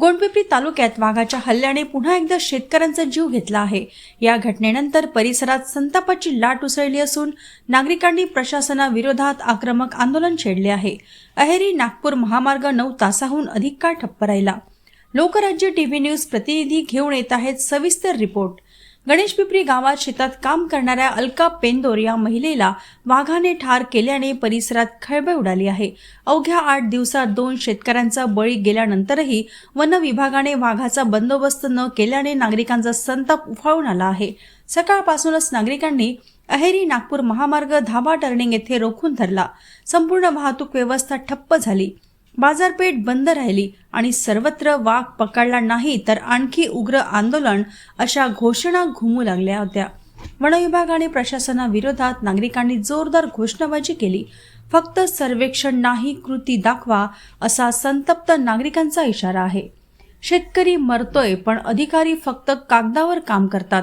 गोंडपिपरी तालुक्यात वाघाच्या हल्ल्याने पुन्हा एकदा शेतकऱ्यांचा जीव घेतला आहे. या घटनेनंतर परिसरात संतापाची लाट उसळली असून नागरिकांनी प्रशासनाविरोधात आक्रमक आंदोलन छेडले आहे. अहेरी नागपूर महामार्ग नऊ तासाहून अधिक काळ ठप्प राहिला. लोकराज्य टीव्ही न्यूज प्रतिनिधी घेऊन येत आहेत सविस्तर रिपोर्ट. गणेश पिपरी गावात शेतात काम करणाऱ्या अलका पेंदोर या महिलेला वाघाने ठार केल्याने परिसरात खळबळ उडाली आहे. अवघ्या आठ दिवसात दोन शेतकऱ्यांचा बळी गेल्यानंतरही वन विभागाने वाघाचा बंदोबस्त न केल्याने नागरिकांचा संताप उफाळून आला आहे. सकाळपासूनच नागरिकांनी अहेरी नागपूर महामार्ग धाबा टर्निंग येथे रोखून धरला. संपूर्ण वाहतूक व्यवस्था ठप्प झाली. बाजारपेठ बंद राहिली आणि सर्वत्र वाघ पकडला नाही तर आणखी उग्र आंदोलन अशा घोषणा घुमू लागल्या होत्या. वनविभाग आणि प्रशासनाविरोधात नागरिकांनी जोरदार घोषणाबाजी केली. फक्त सर्वेक्षण नाही कृती दाखवा असा संतप्त नागरिकांचा इशारा आहे. शेतकरी मरतोय पण अधिकारी फक्त कागदावर काम करतात.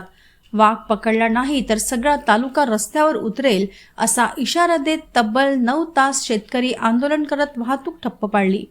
वाघ पकडला नाही तर सगळा तालुका रस्त्यावर उतरेल असा इशारा देत तब्बल नऊ तास शेतकरी आंदोलन करत वाहतूक ठप्प पाडली.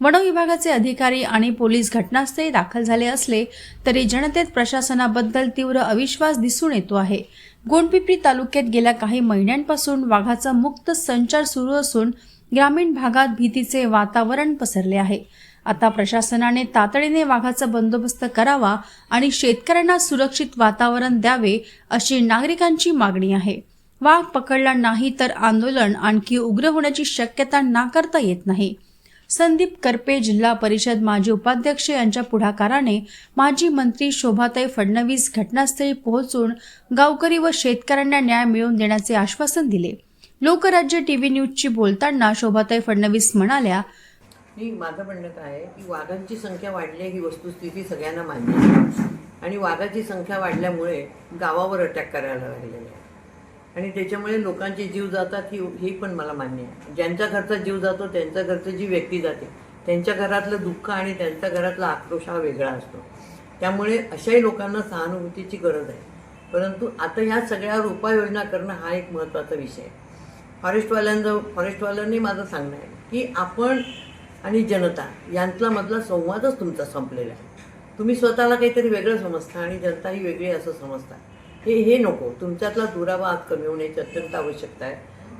वनविभागाचे अधिकारी आणि पोलीस घटनास्थळी दाखल झाले असले तरी जनतेत प्रशासनाबद्दल तीव्र अविश्वास दिसून येतो आहे. गोंडपिपरी तालुक्यात गेल्या काही महिन्यांपासून वाघाचा मुक्त संचार सुरू असून ग्रामीण भागात भीतीचे वातावरण पसरले आहे. आता प्रशासनाने तातडीने वाघाचा बंदोबस्त करावा आणि शेतकऱ्यांना सुरक्षित वातावरण द्यावे अशी नागरिकांची मागणी आहे. वाघ पकडला नाही तर आंदोलन आणखी उग्र होण्याची शक्यता नाकारता येत नाही. संदीप करपे जिल्हा परिषद माजी उपाध्यक्ष यांच्या पुढाकाराने माजी मंत्री शोभाताई फडणवीस घटनास्थळी पोहोचून गावकरी व शेतकऱ्यांना न्याय मिळवून देण्याचे आश्वासन दिले. लोकराज्य टीव्ही न्यूजची बोलताना शोभाताई फडणवीस म्हणाल्या मी माझं म्हणणं काय आहे की वाघांची संख्या वाढली आहे ही वस्तुस्थिती सगळ्यांना मान्य आहे. आणि वाघाची संख्या वाढल्यामुळे गावावर अटॅक करायला लागलेले आहे. आणि त्याच्यामुळे लोकांचे जीव जातात ही हे पण मला मान्य आहे. ज्यांच्या घरचा जीव जातो त्यांच्या घरचं जी व्यक्ती जाते त्यांच्या घरातलं दुःख आणि त्यांच्या घरातला आक्रोश हा वेगळा असतो. त्यामुळे अशाही लोकांना सहानुभूतीची गरज आहे. परंतु आता ह्या सगळ्यावर उपाययोजना करणं हा एक महत्त्वाचा विषय आहे. फॉरेस्टवाल्यांचं फॉरेस्टवाल्यांनी माझं सांगणं आहे की आपण आणि जनता यांतला मधला संवादच तुमचा संपलेला आहे. तुम्ही स्वतःला काहीतरी वेगळं समजता आणि जनता ही वेगळी असं समजता. हे हे नको. तुमच्यातला दुरावा कमी होण्याची अत्यंत आवश्यकता आहे.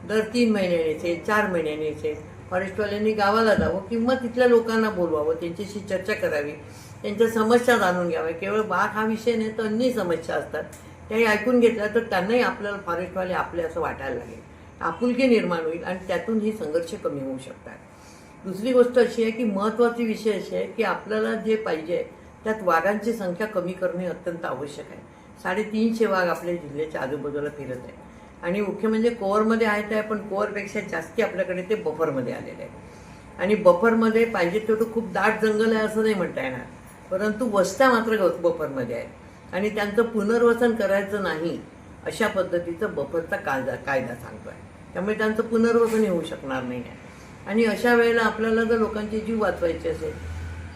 दर तीन महिन्यानेचे चार महिन्यानेचे फॉरेस्टवाल्यांनी गावाला जावं किंवा तिथल्या लोकांना बोलवावं त्यांच्याशी चर्चा करावी त्यांच्या समस्या जाणून घ्याव्या. केवळ बाग हा विषय नाही तर अन्य समस्या असतात. त्याही ऐकून घेतल्या तर त्यांनाही आपल्याला फॉरेस्टवाले आपले असं वाटायला लागेल. आपुलकी निर्माण होईल आणि त्यातून हे संघर्ष कमी होऊ शकतात. दुसरी गोष्ट अशी आहे की महत्त्वाची विषय अशी आहे की आपल्याला जे पाहिजे त्यात वाघांची संख्या कमी करणे अत्यंत आवश्यक आहे. साडेतीनशे वाघ आपल्या जिल्ह्याच्या आजूबाजूला फिरत आहे आणि मुख्य म्हणजे कोअरमध्ये आहेत आहे पण कोअरपेक्षा जास्ती आपल्याकडे ते बफरमध्ये आलेले आहे आणि बफरमध्ये पाहिजे तेवढं खूप दाट जंगल आहे असं नाही म्हणता येणार. परंतु वस्त्या मात्र ग- बफरमध्ये आहेत. आणि त्यांचं पुनर्वसन करायचं नाही अशा पद्धतीचं बफरचा कायदा कायदा सांगतो आहे त्यामुळे त्यांचं पुनर्वसन होऊ शकणार नाही आहे. आणि अशा वेळेला आपल्याला जर लोकांचे जीव वाचवायचे असेल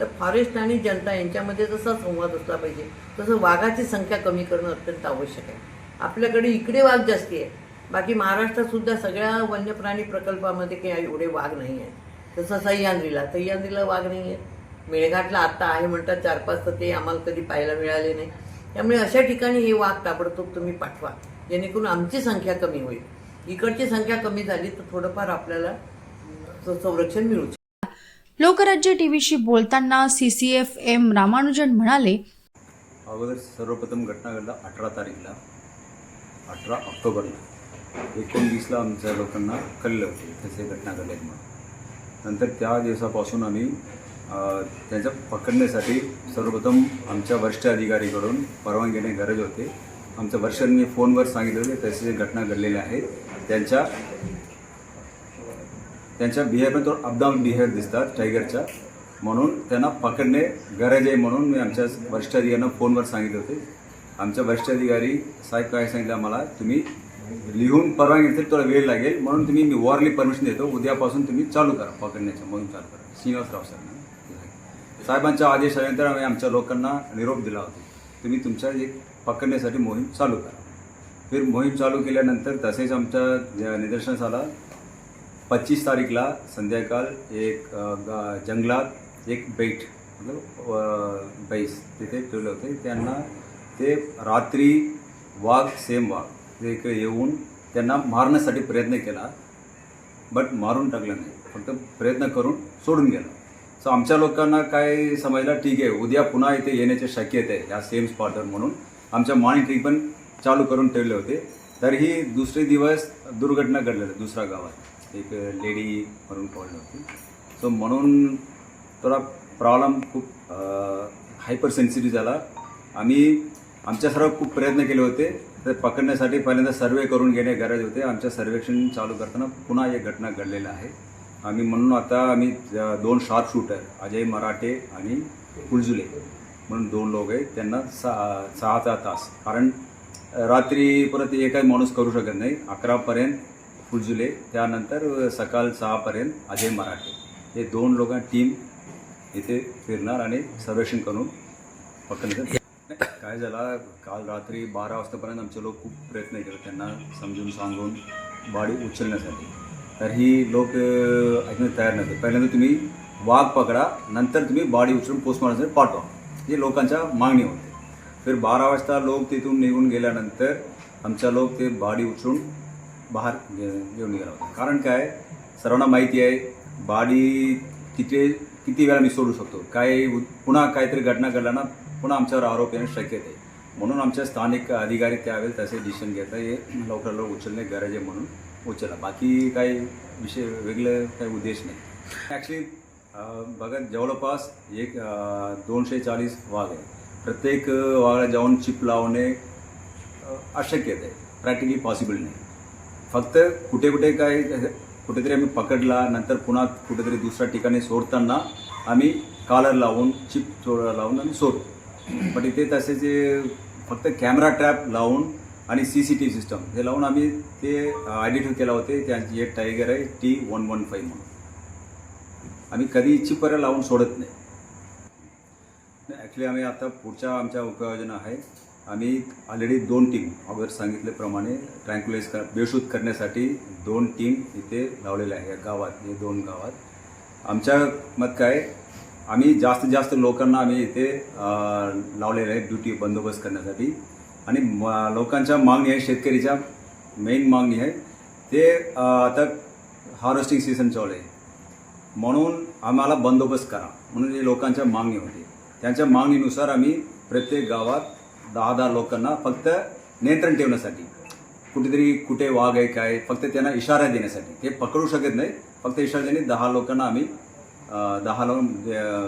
तर फॉरेस्ट आणि जनता यांच्यामध्ये जसा संवाद असला पाहिजे तसं वाघाची संख्या कमी करणं अत्यंत आवश्यक आहे. आपल्याकडे इकडे वाघ जास्ती आहे. बाकी महाराष्ट्रातसुद्धा सगळ्या वन्यप्राणी प्रकल्पामध्ये काही एवढे वाघ नाही आहेत. तसं सह्याद्रीला सह्याद्रीला वाघ नाही आहेत. मेळघाटला आत्ता आहे म्हणतात चार पाच तर ते आम्हाला कधी पाहायला मिळाले नाही. त्यामुळे अशा ठिकाणी हे वाघ ताबडतोब तुम्ही पाठवा जेणेकरून आमची संख्या कमी होईल. इकडची संख्या कमी झाली तर थोडंफार आपल्याला संरक्षण मिळू. लोकराज्य टीव्हीशी बोलताना सीसीएफ एम रामानुजन म्हणाले अगोदर सर्वप्रथम घटना घडला अठरा तारीखला अठरा ऑक्टोबरला. एकोणवीसला आमच्या लोकांना कळलं होते तसे घटना घडल्यात म्हणून. नंतर त्या दिवसापासून आम्ही त्यांच्या पकडण्यासाठी सर्वप्रथम आमच्या वरिष्ठ अधिकारीकडून परवानगी घेणे गरज होते. आमच्या वरिष्ठांनी फोनवर सांगितलं होते तसे घटना घडलेल्या आहेत त्यांच्या त्यांच्या बिहेवियर थोडं अपडाऊन बिहेवियर दिसतात टायगरच्या म्हणून त्यांना पकडणे गरज आहे म्हणून मी आमच्या वरिष्ठ अधिकाऱ्यांना फोनवर सांगितले होते. आमच्या वरिष्ठ अधिकारी साहेब काय सांगितलं आम्हाला तुम्ही लिहून परवानगी घेतली थोडा वेळ लागेल. म्हणून तुम्ही मी वॉरली परमिशन देतो. उद्यापासून तुम्ही चालू करा पकडण्याच्या मोहीम चालू करा. श्रीनिवासराव सर साहेबांच्या आदेशानंतर आम्ही आमच्या लोकांना निरोप दिला होता. तुम्ही तुमच्या एक पकडण्यासाठी मोहीम चालू करा. फिर मोहीम चालू केल्यानंतर तसेच आमच्या निदर्शनास आला पच्चीस तारीखला संध्याकाळ एक गा- जंगलात एक बेट मतलब बैस तिथे ठेवले होते. त्यांना ते रात्री वाघ सेम वाघ ते इकडे येऊन त्यांना मारण्यासाठी प्रयत्न केला बट मारून टाकलं नाही. फक्त प्रयत्न करून सोडून गेला. सो आमच्या लोकांना काय समजलं ठीक आहे उद्या पुन्हा इथे येण्याची शक्यता आहे या सेम स्पॉटवर म्हणून आमच्या मॉनिटरिंग पण चालू करून ठेवले होते. तरीही दुसरे दिवस दुर्घटना घडलेली दुसऱ्या गावात. एक लेडी म्हणून कॉल होती. सो म्हणून थोडा प्रॉब्लेम खूप हायपर सेन्सिटिव्ह झाला. आम्ही आमच्या सर्व खूप प्रयत्न केले होते. तर पकडण्यासाठी पहिल्यांदा सर्वे करून घेणे गरज होते. आमच्या सर्वेक्षण चालू करताना पुन्हा एक घटना घडलेला आहे. आम्ही म्हणून आता आम्ही दोन शार्प शूटर अजय मराठे आणि कुलजुले म्हणून दोन लोक आहेत. त्यांना सहा सहाचा तास. कारण रात्री परत एकच माणूस करू शकत नाही. अकरापर्यंत फुलजुले त्यानंतर सकाळ सहापर्यंत अजय मराठे. हे दोन लोकां टीम इथे फिरणार आणि सर्वेक्षण करून पकडण्याचं काय झाला? काल रात्री बारा वाजतापर्यंत आमचे लोक खूप प्रयत्न केले त्यांना समजून सांगून बाडी उचलण्यासाठी. तर ही लोक ऐकण्यास तयार नव्हते. पहिल्यांदा तुम्ही वाघ पकडा नंतर तुम्ही बाडी उचलून पोस्टमॉर्टमसाठी पाठवा. हे लोकांच्या मागणी होते. फिर बारा वाजता लोक तिथून निघून गेल्यानंतर आमच्या लोक ते बाडी उचलून बाहेर घेऊन गेला होता. कारण काय? सर्वांना माहिती आहे बाडी तिथे किती वेळा मी सोडू शकतो. काय उ- पुन्हा काहीतरी घटना घडल्यानं पुन्हा आमच्यावर आरोप येणं शक्यता आहे म्हणून आमच्या स्थानिक अधिकारी त्यावेळेस तसे डिसिशन घेता हे लवकर लवकर उचलणे गरज आहे म्हणून उचलला. बाकी काही विषय वेगळं काही उद्देश नाही. ॲक्च्युली बघा जवळपास एक दोनशे चाळीस वाघ आहे प्रत्येक वाघाला जाऊन चिप लावणे अशक्यच आहे. प्रॅक्टिकली पॉसिबल नाही. फक्त कुठे कुठे काय कुठेतरी आम्ही पकडला नंतर पुन्हा कुठेतरी दुसऱ्या ठिकाणी सोडताना आम्ही कालर लावून चिप लावून आम्ही सोडतो पण इथे तसे जे फक्त कॅमेरा ट्रॅप लावून आणि C C T V system हे लावून आम्ही ते uh, आयडेंटिफाय केला होते. त्यांची एक टायगर आहे टी वन वन फाईव्ह म्हणून. आम्ही कधी चिपर लावून सोडत नाही. ॲक्च्युली आम्ही आता पुढच्या आमच्या उपाययोजना आहे. आम्ही ऑलरेडी दोन टीम अगोदर सांगितल्याप्रमाणे ट्रँक्युलाइज कर बेशूद करण्यासाठी दोन टीम इथे लावलेल्या आहे. या गावात हे दोन गावात. आमच्या मत काय आम्ही जास्तीत जास्त लोकांना आम्ही इथे लावलेले आहे ड्युटी बंदोबस्त करण्यासाठी. आणि म- लोकांच्या मागणी आहे शेतकरीच्या मेन मागणी आहे. ते आता हार्वेस्टिंग सीझन चालू आहे. म्हणून आम्हाला बंदोबस्त करा. म्हणून हे लोकांच्या मागणी होती. त्यांच्या मागणीनुसार आम्ही प्रत्येक गावात दहा दहा लोकांना फक्त नियंत्रण ठेवण्यासाठी. कुठेतरी कुठे वाघ आहे काय फक्त त्यांना इशारा देण्यासाठी. ते पकडू शकत नाही. फक्त इशारा देणे दहा लोकांना आम्ही दहा लावून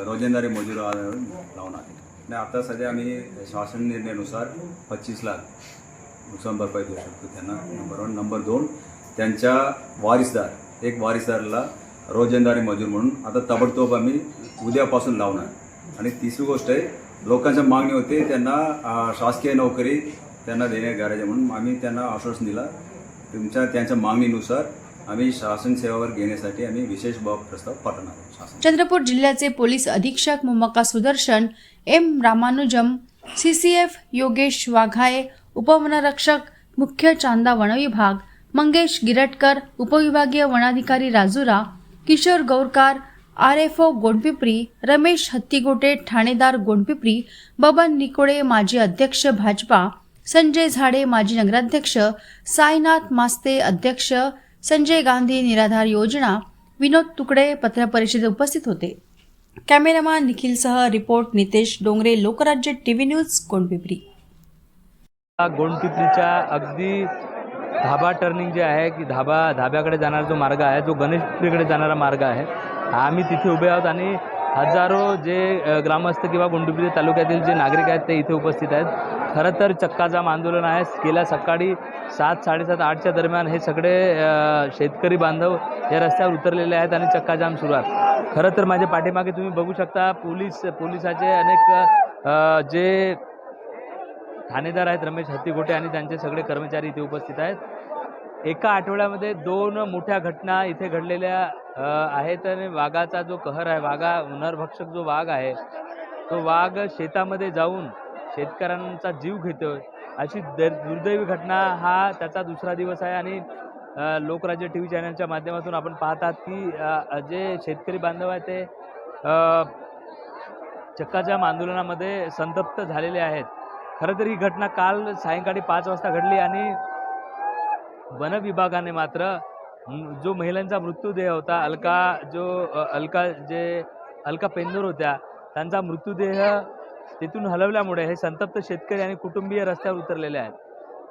रोजंदारी मजूर लावून आले आणि आता सध्या आम्ही शासन निर्णयानुसार पच्चीस लाख नुकसान भरपाई देऊ शकतो त्यांना. नंबर वन नंबर दोन त्यांच्या वारिसदार एक वारिसदारला रोजंदारी मजूर म्हणून आता ताबडतोब आम्ही उद्यापासून लावणार. आणि तिसरी गोष्ट आहे लोकांच्या मागणी होते त्यांना शासकीय नोकरी त्यांना देणे गरज आहे म्हणून आम्ही त्यांना आश्वासन दिला. तुमच्या त्यांच्या मागणीनुसार आम्ही शासन सेवावर घेण्यासाठी आम्ही विशेष बाब प्रस्ताव पाठवणार आहोत चंद्रपूर जिल्ह्याचे पोलीस अधीक्षक मुमका Sudarshan M Ramanujam C C F Yogesh Waghaye उपवनरक्षक मुख्य चांदा वनविभाग मंगेश गिरटकर उपविभागीय वनाधिकारी Rajura Kishor Gaurkar R F O Gondpipari Ramesh Hattigote ठाणेदार गोंडपिपरी बबन निकोडे माजी अध्यक्ष भाजपा संजय झाडे माजी नगराध्यक्ष साईनाथ मास्ते अध्यक्ष संजय गांधी निराधार योजना विनोद तुकडे पत्रपरिषदेत उपस्थित होते. Cameraman निखिलसह report Nitesh Dongre Lokrajya TV news Gondpipari. गोंडपिपरीच्या अगदी धाबा टर्निंग जे आहे की धाबा धाब्याकडे जाणारा जो मार्ग आहे जो गणेशपुरीकडे जाणारा मार्ग आहे आम्ही तिथे उभे आहोत आणि हजारो जे ग्रामस्थ किंवा गोंडपिपरी तालुक्यातील जे नागरिक आहेत ते इथे उपस्थित आहेत. खरं तर चक्काजाम आंदोलन आहे. गेल्या सकाळी सात साडेसात आठच्या दरम्यान हे सगळे शेतकरी बांधव या रस्त्यावर उतरलेले आहेत आणि चक्काजाम सुरू आहे. खरं तर माझ्या पाठीमागे तुम्ही बघू शकता पोलीस पोलिसाचे अनेक जे ठाणेदार आहेत रमेश हत्तीगोटे आणि त्यांचे सगळे कर्मचारी इथे उपस्थित आहेत. एका आठवड्यामध्ये दोन मोठ्या घटना इथे घडलेल्या आहेत आणि वाघाचा जो कहर आहे वाघा नरभक्षक जो वाघ आहे तो वाघ शेतामध्ये जाऊन शेतकऱ्यांचा जीव घेतोय. अशी दर दुर्दैवी घटना हा त्याचा दुसरा दिवस आहे आणि लोकराज्य टी व्ही चॅनलच्या माध्यमातून आपण पाहतात की जे शेतकरी बांधव आहे ते चक्काजाम आंदोलनामध्ये संतप्त झालेले आहेत. खरं तर ही घटना काल सायंकाळी पाच वाजता घडली आणि वन विभागाने मात्र जो महिलांचा मृत्यूदेह होता अलका जो अलका जे अलका पेंदूर होत्या त्यांचा मृत्यूदेह तिथून हलवल्यामुळे हे संतप्त शेतकरी आणि कुटुंबीय रस्त्यावर उतरलेले आहेत.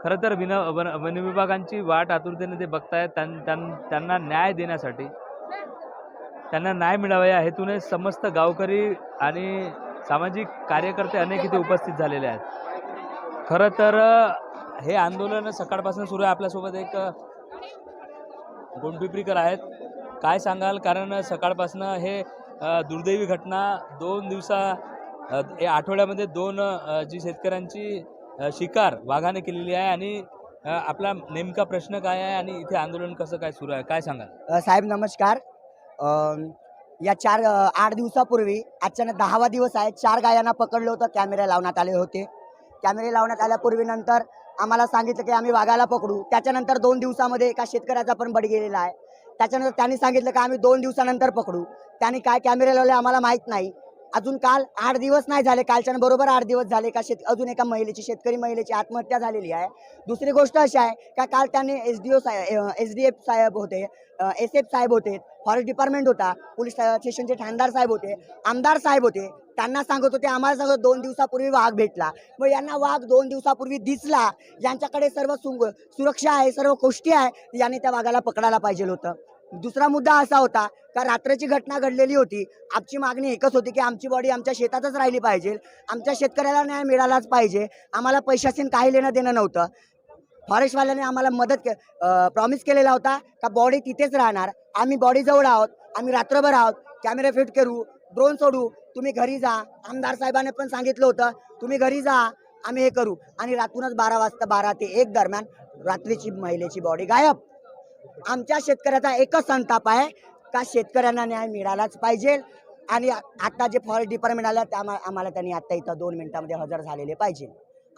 खरं तर विन वन वन विभागांची वाट आतुरतेने ते बघतायत त्यां- त्यां- त्यांना न्याय देण्यासाठी. त्यांना न्याय मिळावा या हेतूने समस्त गावकरी आणि सामाजिक कार्यकर्ते अनेक इथे उपस्थित झालेले आहेत. खरं तर हे आंदोलन सकाळपासून सुरू आहे. आपल्यासोबत एक गोंडपिपरीकर आहेत. काय सांगाल? कारण सकाळपासून हे दुर्दैवी घटना दोन दिवसा या आठवड्यामध्ये दोन जी शेतकऱ्यांची शिकार वाघाने केलेली आहे आणि आपला नेमका प्रश्न काय आहे आणि इथे आंदोलन कसं काय सुरू आहे? काय सांगाल? साहेब नमस्कार. या चार आठ दिवसापूर्वी अचानक दहावा दिवस आहे. चार गायांना पकडलं होतं. कॅमेरे लावण्यात आले होते. कॅमेरे लावण्यात आल्यापूर्वी नंतर आम्हाला सांगितलं की आम्ही वाघाला पकडू. त्याच्यानंतर दोन दिवसामध्ये एका शेतकऱ्याचा पण बड गेलेला आहे. त्याच्यानंतर त्यांनी सांगितलं की आम्ही दोन दिवसानंतर पकडू. त्यांनी काय कॅमेरे लावले आम्हाला माहीत नाही. अजून काल आठ दिवस नाही झाले कालच्या बरोबर आठ दिवस झाले का शेत अजून एका महिलेची शेतकरी महिलेची आत्महत्या झालेली आहे. दुसरी गोष्ट अशी आहे का काल त्यांनी एस डी ओ साहेब एस डी एफ साहेब होते एस एफ साहेब होते. फॉरेस्ट डिपार्टमेंट होता पोलीस स्टेशनचे ठाणदार साहेब होते आमदार साहेब होते त्यांना सांगत होते आम्हाला सांगत दोन दिवसापूर्वी वाघ भेटला. मग यांना वाघ दोन दिवसापूर्वी दिसला यांच्याकडे सर्व सुंग- सुरक्षा आहे सर्व गोष्टी आहे यांनी त्या वाघाला पकडायला पाहिजे होतं. दुसरा मुद्दा असा होता का रात्रीची घटना घडलेली होती आमची मागणी एकच होती की आमची बॉडी आमच्या शेतातच राहिली पाहिजे आमच्या शेतकऱ्याला न्याय मिळालाच पाहिजे आम्हाला पैशाशी काही लेणं देणं नव्हतं. फॉरेस्टवाल्याने आम्हाला मदत के प्रॉमिस केलेला होता का बॉडी तिथेच राहणार. आम्ही बॉडी जवळ आहोत आम्ही रात्रभर आहोत कॅमेरा फिट करू ड्रोन सोडू तुम्ही घरी जा. आमदार साहेबांनी पण सांगितलं होतं तुम्ही घरी जा आम्ही हे करू. आणि रात्रूनच बारा वाजता बारा ते एक दरम्यान रात्रीची महिलेची बॉडी गायब. आमच्या शेतकऱ्याचा एकच संताप आहे का शेतकऱ्यांना न्याय मिळालाच पाहिजे. आणि आत्ता आता जे फॉरेस्ट डिपार्टमेंट आलं त्या आम्हाला त्यांनी आत्ता इथं दोन मिनिटामध्ये हजर झालेले पाहिजे.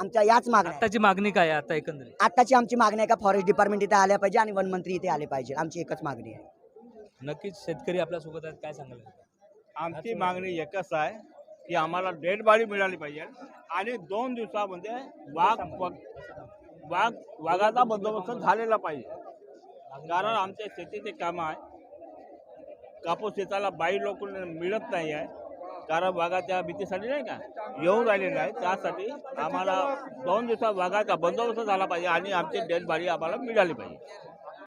आमच्या याच मागण्या. आताची मागणी काय आहे आता एकंदरीत? आताची आमची मागणी आहे का फॉरेस्ट डिपार्टमेंट इथे आल्या पाहिजे आणि वनमंत्री इथे आले पाहिजे? आमची एकच मागणी आहे. नक्कीच शेतकरी आपल्यासोबत आहेत काय सांगाल? आमची मागणी एकच आहे की आम्हाला डेड बॉडी मिळाली पाहिजे आणि दोन दिवसामध्ये वाघ पक- वाघ वाघाचा बंदोबस्त झालेला पाहिजे. कारण आमच्या शेतीचे काम आहे. कापूस शेताला बाई लोक मिळत नाही आहे. कारण वाघाच्या भीतीसाठी नाही का? येऊन राहिलेले आहे त्यासाठी आम्हाला दोन दिवसात वाघाचा बंदोबस्त झाला पाहिजे आणि आमची डेड बॉडी आम्हाला मिळाली पाहिजे.